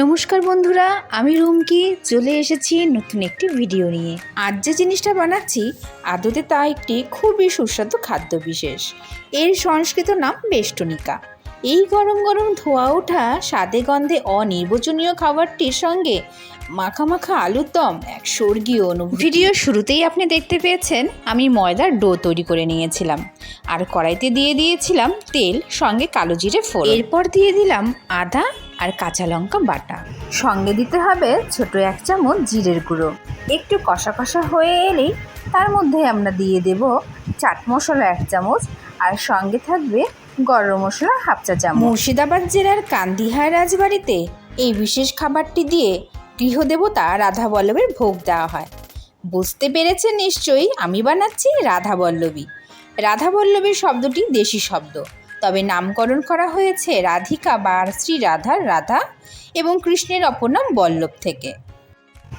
নমস্কার বন্ধুরা আমি রুমকি। চলে এসেছি নতুন একটি ভিডিও নিয়ে। আজ যে জিনিসটা বানাচ্ছি আদতে তা একটি খুবই সুস্বাদু খাদ্য বিশেষ। এর সংস্কৃত নাম বেষ্টনিকা। এই গরম গরম ধোয়া ওঠা স্বাদে গন্ধে অনির্বচনীয় খাবারটির সঙ্গে মাখা মাখা আলুর দম এক স্বর্গীয় অনুভূতি। ভিডিও শুরুতেই আপনি দেখতে পেয়েছেন আমি ময়দার ডো তৈরি করে নিয়েছিলাম। আর কড়াইতে দিয়ে দিয়েছিলাম তেল সঙ্গে কালো জিরে ফোড়ন। এরপর দিয়ে দিলাম আদা আর কাঁচা লঙ্কা বাটা। সঙ্গে দিতে হবে ছোট এক চামচ জিরের গুঁড়ো। একটু কষা কষা হয়ে এলেই তার মধ্যে আমরা দিয়ে দেব চাট মশলা এক চামচ আর সঙ্গে থাকবে গরম মশলা হাফ চা চামচ। মুর্শিদাবাদ জেলার কান্দিহার রাজবাড়িতে এই বিশেষ খাবারটি দিয়ে গৃহদেবতা রাধা বল্লভের ভোগ দেওয়া হয়। বুঝতে পেরেছেন নিশ্চয়ই আমি বানাচ্ছি রাধা বল্লভী। রাধা বল্লভীর শব্দটি দেশি শব্দ। তবে নামকরণ করা হয়েছে রাধিকা বা শ্রী রাধার রাধা এবং কৃষ্ণের অপর নাম বল্লভ থেকে।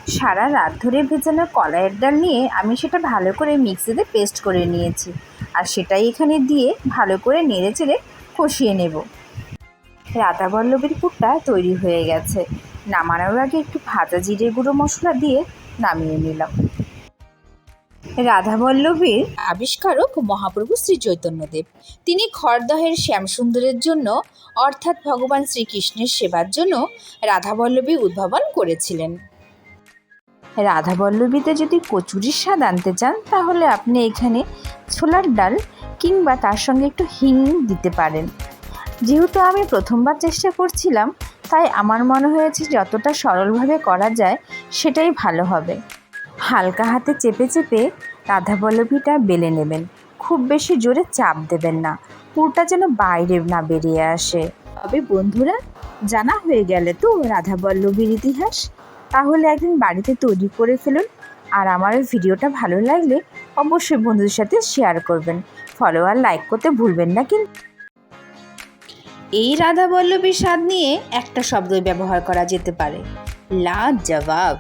সারা রাত ধরে ভেজানো কলাইয়ের ডাল নিয়ে আমি সেটা ভালো করে মিক্সিতে পেস্ট করে নিয়েছি আর সেটাই এখানে দিয়ে ভালো করে নেড়ে চেড়ে কষিয়ে নেব। রাধা বল্লভীর পুরটা তৈরি হয়ে গেছে। নামানোর আগে একটু ভাজা জিরে গুঁড়ো মশলা দিয়ে নামিয়ে নিলাম। রাধা বল্লভীর আবিষ্কারক মহাপ্রভু শ্রী চৈতন্যদেব। তিনি খড়দহের শ্যামসুন্দরের জন্য অর্থাৎ ভগবান শ্রীকৃষ্ণের সেবার জন্য রাধা বল্লভী উদ্ভাবন করেছিলেন। রাধা বল্লভীতে যদি কচুরির স্বাদ আনতে চান তাহলে আপনি এখানে ছোলার ডাল কিংবা তার সঙ্গে একটু হিং দিতে পারেন। যেহেতু আমি প্রথমবার চেষ্টা করছিলাম তাই আমার মনে হয়েছে যতটা সরলভাবে করা যায় সেটাই ভালো হবে। হালকা হাতে চেপে চেপে রাধাবল্লভীটা বেলে নেবেন। খুব বেশি জোরে চাপ দেবেন না। পুরটা যেন বাইরে না বেরিয়ে আসে। তবে বন্ধুরা, জানা হয়ে গেলে তো রাধাবল্লভীর ইতিহাস। তাহলে একদিন বাড়িতে তৈরি করে ফেলুন। আর আমার ভিডিওটা ভালো লাগলে অবশ্যই বন্ধুদের সাথে শেয়ার করবেন। ফলো আর লাইক করতে ভুলবেন না কিন্তু এই রাধা বল্লভীর স্বাদ নিয়ে একটা শব্দ ব্যবহার করা যেতে পারে। লা জবাব